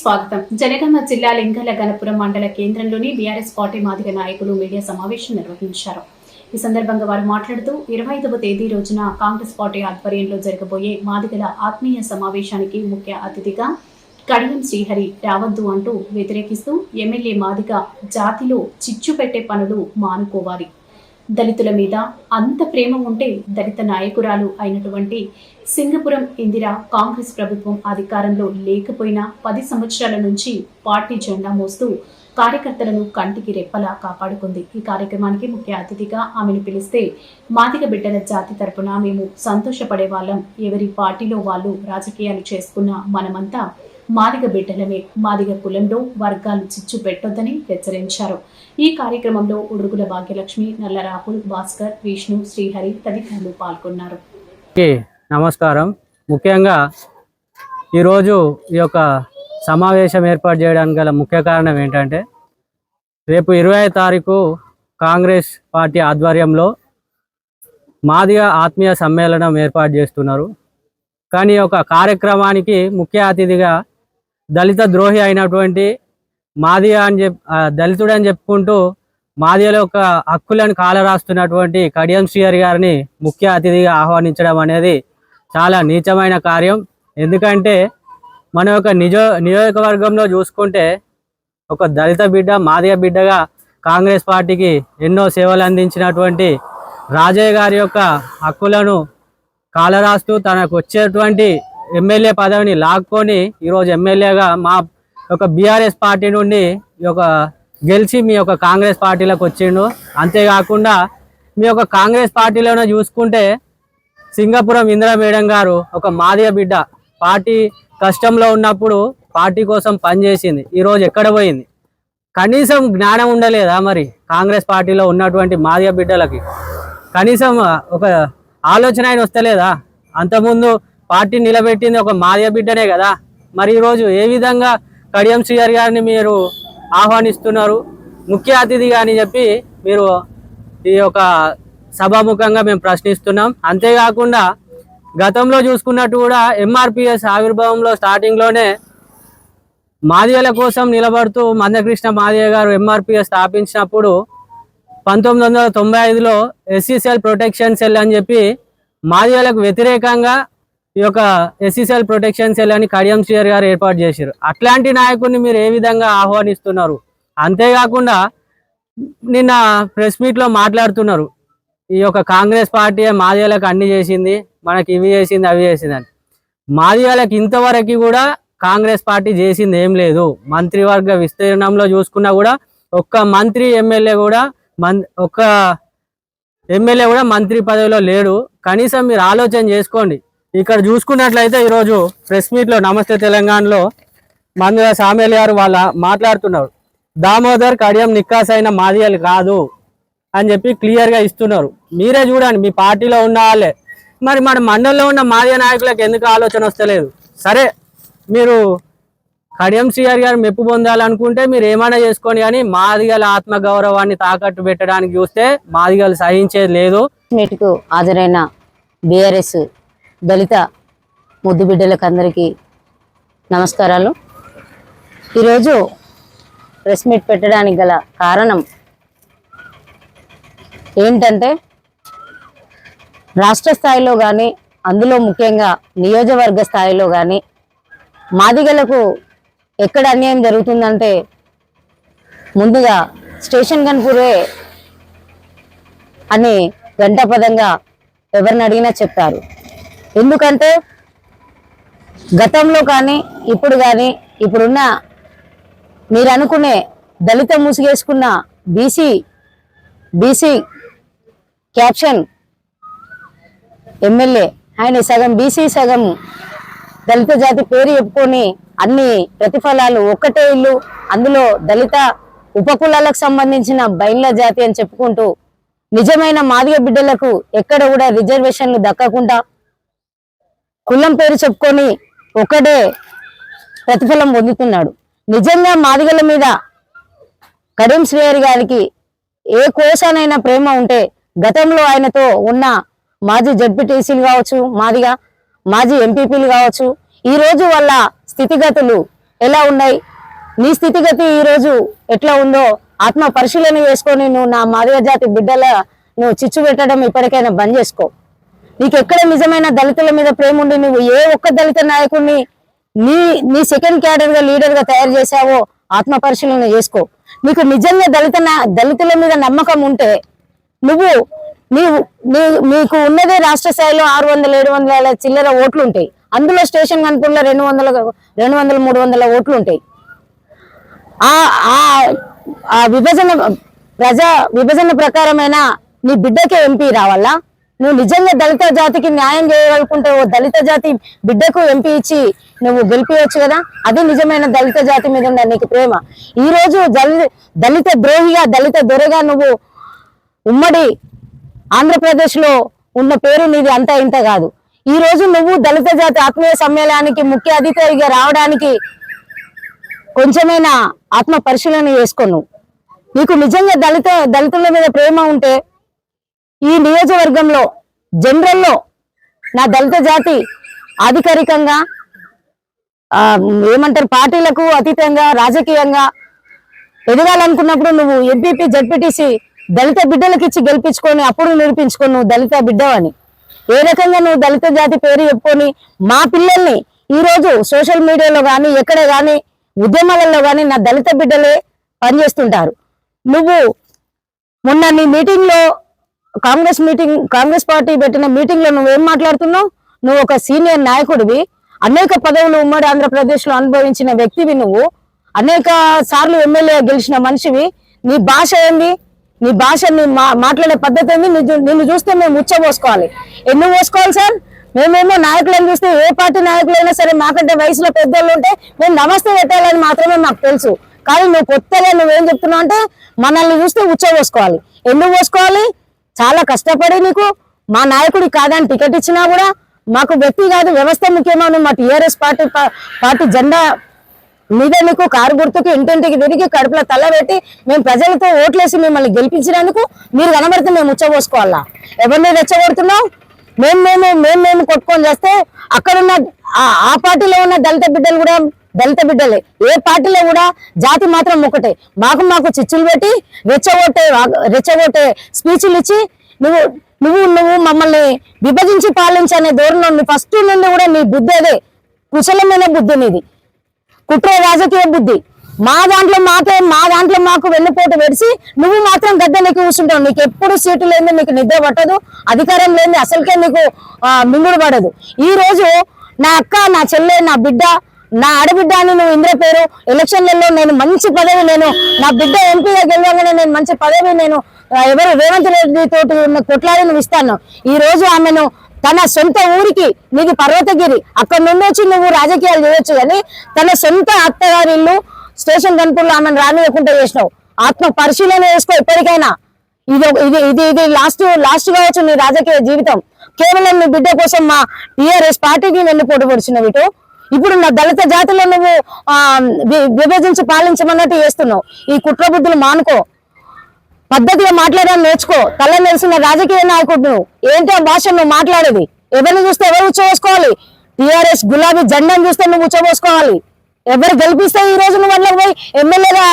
స్వాగతం. జనగామ జిల్లా లింగాల గణపురం మండల కేంద్రంలోని బీఆర్ఎస్ పార్టీ మాదిగ నాయకులు మీడియా సమావేశం నిర్వహించారు. ఈ సందర్భంగా వారు మాట్లాడుతూ ఇరవై ఐదవ తేదీ రోజున కాంగ్రెస్ పార్టీ ఆధ్వర్యంలో జరగబోయే మాదిగల ఆత్మీయ సమావేశానికి ముఖ్య అతిథిగా కడియం శ్రీహరి రావద్దు అంటూ వ్యతిరేకిస్తూ ఎమ్మెల్యే మాదిగ జాతిలో చిచ్చు పెట్టే పనులు మానుకోవాలి. దళితుల మీద అంత ప్రేమ ఉంటే దళిత నాయకురాలు అయినటువంటి సింగపురం ఇందిరా కాంగ్రెస్ ప్రభుత్వం అధికారంలో లేకపోయినా పది సంవత్సరాల నుంచి పార్టీ జెండా మోస్తూ కార్యకర్తలను కంటికి రెప్పలా కాపాడుకుంది. ఈ కార్యక్రమానికి ముఖ్య అతిథిగా ఆమెను పిలిస్తే మాదిక బిడ్డల జాతి తరపున మేము సంతోషపడే వాళ్ళం. ఎవరి పార్టీలో వాళ్ళు రాజకీయాలు చేసుకున్న మనమంతా మాదిగ బిడ్డలమే మాదిగ కులంలో వర్గాలు చిచ్చు పెట్టొద్దని హెచ్చరించారు. ఈ కార్యక్రమంలో ఉడుగుల భాగ్యలక్ష్మి నల్ల రాహుల్ భాస్కర్ విష్ణు శ్రీహరి తదితరులు పాల్గొన్నారు. నమస్కారం. ముఖ్యంగా ఈరోజు ఈ యొక్క సమావేశం ఏర్పాటు చేయడానికి గల ముఖ్య కారణం ఏంటంటే రేపు ఇరవై తారీఖు కాంగ్రెస్ పార్టీ ఆధ్వర్యంలో మాదిగ ఆత్మీయ సమ్మేళనం ఏర్పాటు చేస్తున్నారు. కానీ ఒక కార్యక్రమానికి ముఖ్య అతిథిగా దళిత ద్రోహి అయినటువంటి మాదిగ అని చెప్ దళితుడు అని చెప్పుకుంటూ మాదిగల యొక్క హక్కులను కాలరాస్తున్నటువంటి కడియం శ్రీహరి గారిని ముఖ్య అతిథిగా ఆహ్వానించడం అనేది చాలా నీచమైన కార్యం. ఎందుకంటే మన యొక్క నిజో నియోజకవర్గంలో చూసుకుంటే ఒక దళిత బిడ్డ మాదియ బిడ్డగా కాంగ్రెస్ పార్టీకి ఎన్నో సేవలు అందించినటువంటి రాజయ్య గారి యొక్క హక్కులను కాలరాస్తూ తనకు వచ్చేటువంటి ఎమ్మెల్యే పదవిని లాక్కొని ఈరోజు ఎమ్మెల్యేగా మా యొక్క బీఆర్ఎస్ పార్టీ నుండి ఈ యొక్క గెలిచి మీ యొక్క కాంగ్రెస్ పార్టీలోకి వచ్చిండు. అంతేకాకుండా మీ యొక్క కాంగ్రెస్ పార్టీలోనే చూసుకుంటే సింగపురం ఇందిరా మేడం గారు ఒక మాదిగ బిడ్డ. పార్టీ కష్టంలో ఉన్నప్పుడు పార్టీ కోసం పనిచేసింది ఈరోజు ఎక్కడ పోయింది? కనీసం జ్ఞానం ఉండలేదా మరి కాంగ్రెస్ పార్టీలో ఉన్నటువంటి మాదిగ బిడ్డలకి? కనీసం ఒక ఆలోచన ఆయన వస్తలేదా? అంతకుముందు పార్టీ నిలబెట్టింది ఒక మాదిగ బిడ్డనే కదా. మరి ఈరోజు ఏ విధంగా కడియం శ్రీహరి గారిని మీరు ఆహ్వానిస్తున్నారు? ముఖ్య అతిథిగా అని చెప్పి మీరు ఈ యొక్క సభాముఖంగా మేము ప్రశ్నిస్తున్నాం. అంతేకాకుండా గతంలో చూసుకున్నట్టు కూడా ఎంఆర్పిఎస్ ఆవిర్భావంలో స్టార్టింగ్లోనే మాదిగల కోసం నిలబడుతూ మందకృష్ణ మాదిగ గారు ఎంఆర్పిఎస్ స్థాపించినప్పుడు పంతొమ్మిది వందల తొంభై ఐదులో ఎస్సీసెల్ ప్రొటెక్షన్ సెల్ అని చెప్పి మాదిగలకు వ్యతిరేకంగా ఈ యొక్క ఎస్సీసీఎల్ ప్రొటెక్షన్ సెల్ అని కడియం శ్రీహరి గారు ఏర్పాటు చేశారు. అట్లాంటి నాయకుడిని మీరు ఏ విధంగా ఆహ్వానిస్తున్నారు? అంతేకాకుండా నిన్న ప్రెస్ మీట్లో మాట్లాడుతున్నారు. ఈ యొక్క కాంగ్రెస్ పార్టీ మాదిగలకు అన్ని చేసింది మనకి ఇవి చేసింది అవి చేసింది అని. మాదిగలకు ఇంతవరకు కూడా కాంగ్రెస్ పార్టీ చేసింది ఏం లేదు. మంత్రివర్గ విస్తీర్ణంలో చూసుకున్నా కూడా ఒక్క మంత్రి ఎమ్మెల్యే కూడా మన్ ఒక్క ఎమ్మెల్యే కూడా మంత్రి పదవిలో లేడు. కనీసం మీరు ఆలోచన చేసుకోండి. ఇక్కడ చూసుకున్నట్లయితే ఈరోజు ప్రెస్ మీట్లో నమస్తే తెలంగాణలో మందుల సామేల్ గారు వాళ్ళ మాట్లాడుతున్నారు. దామోదర్ కడియం నిక్కాస్ అయిన మాదిగలు కాదు అని చెప్పి క్లియర్గా ఇస్తున్నారు. మీరే చూడండి మీ పార్టీలో ఉన్న వాళ్ళే. మరి మన మండలంలో ఉన్న మాదియ నాయకులకు ఎందుకు ఆలోచన వస్తలేదు? సరే మీరు కడియం సిఆర్ గారు మెప్పు పొందాలనుకుంటే మీరు ఏమైనా చేసుకోండి కానీ మాదిగల ఆత్మ గౌరవాన్ని తాకట్టు పెట్టడానికి చూస్తే మాదిగలు సహించేది లేదు. మీట్కు హాజరైన బీఆర్ఎస్ దళిత ముద్దు బిడ్డలకు అందరికీ నమస్కారాలు. ఈరోజు ప్రెస్ మీట్ పెట్టడానికి గల కారణం ఏంటంటే రాష్ట్ర స్థాయిలో కానీ అందులో ముఖ్యంగా నియోజకవర్గ స్థాయిలో కానీ మాదిగలకు ఎక్కడ అన్యాయం జరుగుతుందంటే ముందుగా స్టేషన్ కనుపూరే అని గంటపదంగా ఎవరిని అడిగినా చెప్తారు. ఎందుకంటే గతంలో కానీ ఇప్పుడు కానీ ఇప్పుడున్న మీరు అనుకునే దళిత ముసుగేసుకున్న బీసీ బీసీ క్యాప్షన్ ఎమ్మెల్యే ఆయన సగం బీసీ సగం దళిత జాతి పేరు చెప్పుకొని అన్ని ప్రతిఫలాలు ఒక్కటే ఇల్లు అందులో దళిత ఉపకులాలకు సంబంధించిన బైన్ల జాతి అని చెప్పుకుంటూ నిజమైన మాదిగ బిడ్డలకు ఎక్కడ కూడా రిజర్వేషన్లు దక్కకుండా కులం పేరు చెప్పుకొని ఒకటే ప్రతిఫలం పొందుతున్నాడు. నిజంగా మాదిగల మీద కరీం శ్రీహరి గారికి ఏ కోశానైనా ప్రేమ ఉంటే గతంలో ఆయనతో ఉన్న మాజీ జడ్పీటీసీలు కావచ్చు మాదిగా మాజీ ఎంపీపీలు కావచ్చు ఈ రోజు వాళ్ళ స్థితిగతులు ఎలా ఉన్నాయి? నీ స్థితిగతి ఈ రోజు ఎట్లా ఉందో ఆత్మ పరిశీలన చేసుకొని నువ్వు నా మాదిగ జాతి బిడ్డల నువ్వు చిచ్చు పెట్టడం ఇప్పటికైనా బంద్ చేసుకో. నీకు ఎక్కడ నిజమైన దళితుల మీద ప్రేమ ఉండి నువ్వు ఏ ఒక్క దళిత నాయకుడిని నీ నీ సెకండ్ క్యాడర్గా లీడర్గా తయారు చేశావో ఆత్మ పరిశీలన చేసుకో. నీకు నిజంగా దళిత దళితుల మీద నమ్మకం ఉంటే నువ్వు నీవు నీ నీకు ఉన్నదే రాష్ట్ర స్థాయిలో ఆరు వందల ఏడు వందల చిల్లర ఓట్లు ఉంటాయి అందులో స్టేషన్ కనుపుల్లో రెండు వందల రెండు వందల మూడు వందల ఓట్లు ఉంటాయి ఆ విభజన ప్రజా విభజన ప్రకారమైన నీ బిడ్డకే ఎంపీ రావాలా? నువ్వు నిజంగా దళిత జాతికి న్యాయం చేయగలుగుకుంటే ఓ దళిత జాతి బిడ్డకు ఎంపీ ఇచ్చి నువ్వు గెలిపియచ్చు కదా? అది నిజమైన దళిత జాతి మీద ఉన్న నీకు ప్రేమ? ఈ రోజు దళి- దళిత ద్రోహిగా దళిత దొరగా నువ్వు ఉమ్మడి ఆంధ్రప్రదేశ్లో ఉన్న పేరు నీది అంతా ఇంత కాదు. ఈ రోజు నువ్వు దళిత జాతి ఆత్మీయ సమ్మేళనానికి ముఖ్య అధికారిగా రావడానికి కొంచెమైనా ఆత్మ పరిశీలన చేసుకో నువ్వు. నీకు నిజంగా దళిత దళితుల మీద ప్రేమ ఉంటే ఈ నియోజకవర్గంలో జనరల్లో నా దళిత జాతి అధికారికంగా ఏమంటారు పార్టీలకు అతీతంగా రాజకీయంగా ఎదగాలనుకున్నప్పుడు నువ్వు ఎంపీపీ జడ్పీటీసీ దళిత బిడ్డలకు ఇచ్చి గెలిపించుకొని అప్పుడు నిరూపించుకో నువ్వు దళిత బిడ్డవని. ఏ రకంగా నువ్వు దళిత జాతి పేరు చెప్పుకొని మా పిల్లల్ని ఈరోజు సోషల్ మీడియాలో కానీ ఎక్కడ కానీ ఉద్యమాలలో కానీ నా దళిత బిడ్డలే పనిచేస్తుంటారు. నువ్వు మొన్న నీ మీటింగ్లో కాంగ్రెస్ మీటింగ్ కాంగ్రెస్ పార్టీ పెట్టిన మీటింగ్లో నువ్వేం మాట్లాడుతున్నావు? నువ్వు ఒక సీనియర్ నాయకుడివి. అనేక పదవులు ఉమ్మడి ఆంధ్రప్రదేశ్లో అనుభవించిన వ్యక్తివి నువ్వు. అనేక సార్లు ఎమ్మెల్యే గెలిచిన మనిషివి. నీ భాష ఏంది? నీ భాష నీ మా మాట్లాడే పద్ధతి ఏంది? నిన్ను చూస్తే మేము ఉచ్చబోసుకోవాలి ఎందుకు పోసుకోవాలి సార్? మేమేమో నాయకులను చూస్తే ఏ పార్టీ నాయకులైనా సరే మాకంటే వయసులో పెద్దోళ్ళు ఉంటే మేము నమస్తే పెట్టాలని మాత్రమే మాకు తెలుసు. కానీ నువ్వు కొత్తగా నువ్వేం చెప్తున్నావు అంటే మనల్ని చూస్తే ఉచ్చబోసుకోవాలి ఎందుకు పోసుకోవాలి? చాలా కష్టపడి నీకు మా నాయకుడి కాదని టికెట్ ఇచ్చినా కూడా మాకు వ్యక్తి కాదు వ్యవస్థ ముఖ్యమైన మా టీఆర్ఎస్ పార్టీ పార్టీ జెండా మీద నీకు కారు గుర్తుకు ఇంటింటికి తిరిగి కడుపులో తల్ల పెట్టి మేము ప్రజలతో ఓట్లేసి మిమ్మల్ని గెలిపించినందుకు మీరు కనబడితే మేము ఉచ్చబోసుకోవాలా మీద రెచ్చగొడుతున్నావు? మేము మేము మేము మేము కొట్టుకొని చేస్తే అక్కడున్న ఆ- ఆ పార్టీలో ఉన్న దళిత బిడ్డలు కూడా దళిత బిడ్డలే. ఏ పార్టీలో కూడా జాతి మాత్రం ఒకటే మాకు మాకు చిచ్చులు పెట్టి రెచ్చగొట్టే రెచ్చగొట్టే స్పీచ్లు ఇచ్చి నువ్వు నువ్వు నువ్వు మమ్మల్ని విభజించి పాలించనే ధోరణి ఫస్ట్ నుండి కూడా నీ బుద్ధి అదే. కుశలమైన బుద్ధి నీది. కుట్ర రాజకీయ బుద్ధి. మా దాంట్లో మాకే మా దాంట్లో మాకు వెన్నుపోటు పెడిసి నువ్వు మాత్రం గద్దెనికి కూర్చుంటావు. నీకు ఎప్పుడు సీటు లేని నీకు నిద్ర పట్టదు అధికారం లేని అసలుకే నీకు మింగుడు పడదు. ఈ రోజు నా అక్క నా చెల్లె నా బిడ్డ నా ఆడబిడ్డ అని నువ్వు ఇంద్ర పేరు. ఎలక్షన్లలో నేను మంచి పదవి నేను నా బిడ్డ ఎంపీగా గెలవగానే నేను మంచి పదవి నేను ఎవరు రేవంత్ రెడ్డి తోటి ఉన్న కొట్లాడి నువ్వు ఇస్తాను. ఈ రోజు ఆమెను తన సొంత ఊరికి నీకు పర్వతగిరి అక్కడ నుండి వచ్చి నువ్వు రాజకీయాలు చేయొచ్చు కానీ తన సొంత అత్తగారి ఇల్లు స్టేషన్ కనుపుల్లో ఆమెను రానియకుండా చేసినావు. ఆత్మ పరిశీలన చేసుకో ఇప్పటికైనా. ఇది ఇది ఇది ఇది లాస్ట్ లాస్ట్ కావచ్చు నీ రాజకీయ జీవితం. కేవలం నీ బిడ్డ కోసం మా టీఆర్ఎస్ పార్టీకి నన్ను పోటు పొడిచినవి ఇటు. ఇప్పుడు నా దళిత జాతిలో నువ్వు ఆ, విభజించి పాలించమన్నట్టు చేస్తున్నావు. ఈ కుట్ర బుద్ధులు మానుకో. పద్ధతిగా మాట్లాడడం నేర్చుకో. తల నెలిసిన రాజకీయ నాయకుడు నువ్వు. ఏంటి ఆ భాష నువ్వు మాట్లాడేది. ఎవరిని చూస్తే ఎవరు ఉచ్చబోసుకోవాలి? టిఆర్ఎస్ గులాబీ జెండాను చూస్తే నువ్వు ఉచ్చబోసుకోవాలి. ఎవరు గెలిపిస్తే ఈ రోజు నువ్వు అందులోకి పోయి ఎమ్మెల్యేగా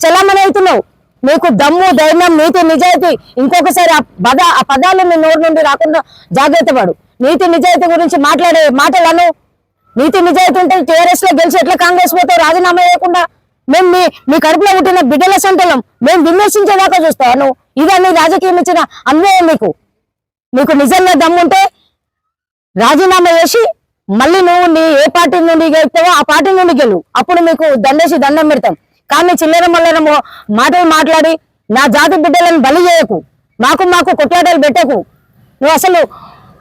చలామణి అవుతున్నావు? నీకు దమ్ము ధైర్యం నీతి నిజాయితీ ఇంకొకసారి ఆ పద ఆ పదాలు నీ నోరు నుండి రాకుండా జాగ్రత్త పడు. నీతి నిజాయితీ గురించి మాట్లాడే మాటలను నీతి నిజాయితీ ఉంటే టీఆర్ఎస్లో గెలిచి ఎట్లా కాంగ్రెస్ పోతే రాజీనామా చేయకుండా మేము మీ మీ కడుపులో పుట్టిన బిడ్డల సంతలం మేము విమర్శించేదాకా చూస్తావా నువ్వు? ఇదే నీ రాజకీయం ఇచ్చిన అన్వయం నీకు. నీకు నిజంగా దమ్ముంటే రాజీనామా చేసి మళ్ళీ నువ్వు నీ ఏ పార్టీ నుండి గెలుస్తావో ఆ పార్టీ నుండి గెలు. అప్పుడు మీకు దండేసి దండం పెడతాం. కానీ చిల్లర మల్లర మాటలు మాట్లాడి నా జాతి బిడ్డలను బలి చేయకు. మాకు మాకు కొట్లాటలు పెట్టకు. నువ్వు అసలు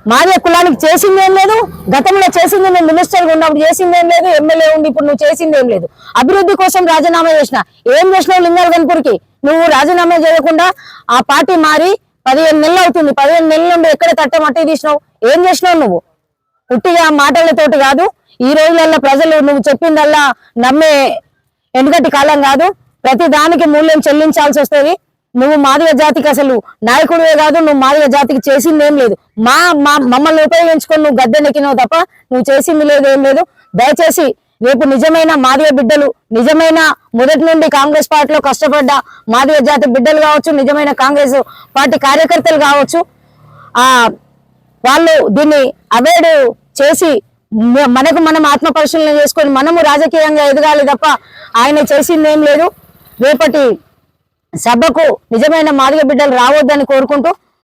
మాదే కులానికి చేసింది ఏం లేదు గతంలో చేసింది నువ్వు మినిస్టర్గా ఉన్నప్పుడు చేసింది ఏం లేదు ఎమ్మెల్యే ఉండి ఇప్పుడు నువ్వు చేసింది ఏం లేదు. అభివృద్ధి కోసం రాజీనామా చేసిన ఏం చేసినావు లింగాలగన్పూర్కి నువ్వు రాజీనామా చేయకుండా ఆ పార్టీ మారి పదిహేను నెలలు అవుతుంది పదిహేను నెలల నుండి ఎక్కడ తట్టమట్టి తీసినావు? ఏం చేసినావు నువ్వు? పుట్టిగా మాటలతోటి కాదు ఈ రోజులల్లా ప్రజలు నువ్వు చెప్పిందల్లా నమ్మే వెనుకటి కాలం కాదు ప్రతి దానికి మూల్యం చెల్లించాల్సి వస్తుంది. నువ్వు మాదిగ జాతికి అసలు నాయకుడివే కాదు నువ్వు మాదిగ జాతికి చేసింది ఏం లేదు. మా మా మమ్మల్ని ఉపయోగించుకొని నువ్వు గద్దెనెక్కినావు తప్ప నువ్వు చేసింది లేదు ఏం లేదు. దయచేసి రేపు నిజమైన మాదిగ బిడ్డలు నిజమైన మొదటి నుండి కాంగ్రెస్ పార్టీలో కష్టపడ్డ మాదిగ జాతి బిడ్డలు కావచ్చు నిజమైన కాంగ్రెస్ పార్టీ కార్యకర్తలు కావచ్చు ఆ వాళ్ళు దీన్ని అవేడు చేసి మనకు మనం ఆత్మ పరిశీలన చేసుకొని మనము రాజకీయంగా ఎదగాలి తప్ప ఆయన చేసింది ఏం లేదు. రేపటి సభకు నిజమైన మాదిగ బిడ్డలు రావద్దని కోరుకుంటూ